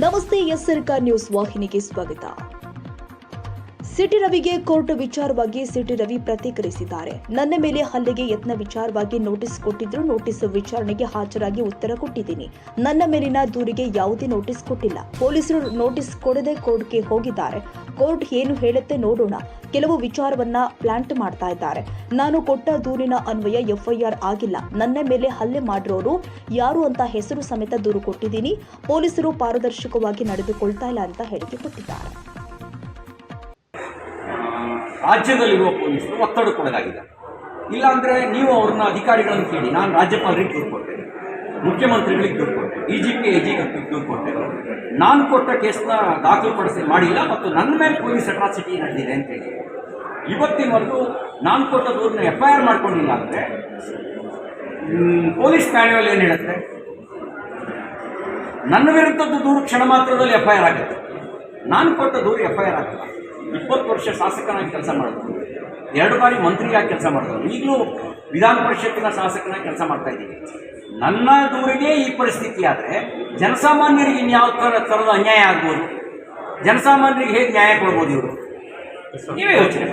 नमस्ते यसर सरकार न्यूज़ वाहिनी की स्वागता ಸಿಟಿ ರವಿಗೆ ಕೋರ್ಟ್ ವಿಚಾರವಾಗಿ ಸಿಟಿ ರವಿ ಪ್ರತಿಕ್ರಿಯಿಸಿದ್ದಾರೆ. ನನ್ನ ಮೇಲೆ ಹಲ್ಲೆಗೆ ಯತ್ನ ವಿಚಾರವಾಗಿ ನೋಟಿಸ್ ಕೊಟ್ಟಿದ್ರು ನೋಟಿಸ್ ವಿಚಾರಣೆಗೆ ಹಾಜರಾಗಿ ಉತ್ತರ ಕೊಟ್ಟಿದ್ದೀನಿ. ನನ್ನ ಮೇಲಿನ ದೂರಿಗೆ ಯಾವುದೇ ನೋಟಿಸ್ ಕೊಟ್ಟಿಲ್ಲ. ಪೊಲೀಸರು ನೋಟಿಸ್ ಕೊಡದೆ ಕೋರ್ಟ್ಗೆ ಹೋಗಿದ್ದಾರೆ. ಕೋರ್ಟ್ ಏನು ಹೇಳುತ್ತೆ ನೋಡೋಣ. ಕೆಲವು ವಿಚಾರವನ್ನ ಪ್ಲಾಂಟ್ ಮಾಡ್ತಾ ಇದ್ದಾರೆ. ನಾನು ಕೊಟ್ಟ ದೂರಿನ ಅನ್ವಯ ಎಫ್ಐಆರ್ ಆಗಿಲ್ಲ. ನನ್ನ ಮೇಲೆ ಹಲ್ಲೆ ಮಾಡಿರೋರು ಯಾರು ಅಂತ ಹೆಸರು ಸಮೇತ ದೂರು ಕೊಟ್ಟಿದ್ದೀನಿ. ಪೊಲೀಸರು ಪಾರದರ್ಶಕವಾಗಿ ನಡೆದುಕೊಳ್ತಾ ಇಲ್ಲ ಅಂತ ಹೇಳಿಕೆ ಕೊಟ್ಟಿದ್ದಾರೆ. ರಾಜ್ಯದಲ್ಲಿರುವ ಪೊಲೀಸರು ಒತ್ತಡಕ್ಕೊಳಗಾಗಿದ್ದಾರೆ. ಇಲ್ಲಾಂದರೆ ನೀವು ಅವ್ರನ್ನ ಅಧಿಕಾರಿಗಳನ್ನು ಕೇಳಿ, ನಾನು ರಾಜ್ಯಪಾಲರಿಗೆ ದೂರು ಕೊಟ್ಟೆ ಮುಖ್ಯಮಂತ್ರಿಗಳಿಗೆ ದೂರು ಕೊಟ್ಟೆ ಡಿ ಜಿ ಪಿ ಎ ಜಿಗೆ ದೂರು ಕೊಟ್ಟೆ ನಾನು ಕೊಟ್ಟ ಕೇಸ್ನ ದಾಖಲುಪಡಿಸಿ ಮಾಡಿಲ್ಲ ಮತ್ತು ನನ್ನ ಮೇಲೆ ಪೊಲೀಸ್ ಅಟ್ರಾಸಿಟಿ ನಡೆದಿದೆ ಅಂತೇಳಿ ಇವತ್ತಿನವರೆಗೂ ನಾನು ಕೊಟ್ಟ ದೂರನ್ನ ಎಫ್ ಐ ಆರ್ ಮಾಡ್ಕೊಂಡಿಲ್ಲ ಅಂದರೆ ಪೊಲೀಸ್ ಮ್ಯಾನ್ಯುವಲ್ ಏನು ಹೇಳುತ್ತೆ? ನನ್ನ ವಿರುದ್ಧದ ದೂರು ಕ್ಷಣ ಮಾತ್ರದಲ್ಲಿ ಎಫ್ ಐ ಆರ್ ಆಗುತ್ತೆ. ನಾನು ಕೊಟ್ಟ ದೂರು ಎಫ್ ಐ ಆರ್ ಆಗಲ್ಲ ಇಪ್ಪತ್ತು ವರ್ಷ ಶಾಸಕನಾಗಿ ಕೆಲಸ ಮಾಡಿದ್ರು ಎರಡು ಬಾರಿ ಮಂತ್ರಿಯಾಗಿ ಕೆಲಸ ಮಾಡಿದ್ರು ಈಗಲೂ ವಿಧಾನ ಪರಿಷತ್ತಿನ ಶಾಸಕನಾಗಿ ಕೆಲಸ ಮಾಡ್ತಾ ಇದ್ದೀನಿ. ನನ್ನ ದೂರಿಗೆ ಈ ಪರಿಸ್ಥಿತಿ ಆದರೆ ಜನಸಾಮಾನ್ಯರಿಗೆ ಇನ್ಯಾವ ಥರ ಥರದ ಅನ್ಯಾಯ ಆಗ್ಬೋದು? ಜನಸಾಮಾನ್ಯರಿಗೆ ಹೇಗೆ ನ್ಯಾಯ ಕೊಡ್ಬೋದು ಇವರು? ನೀವೇ ಯೋಚನೆ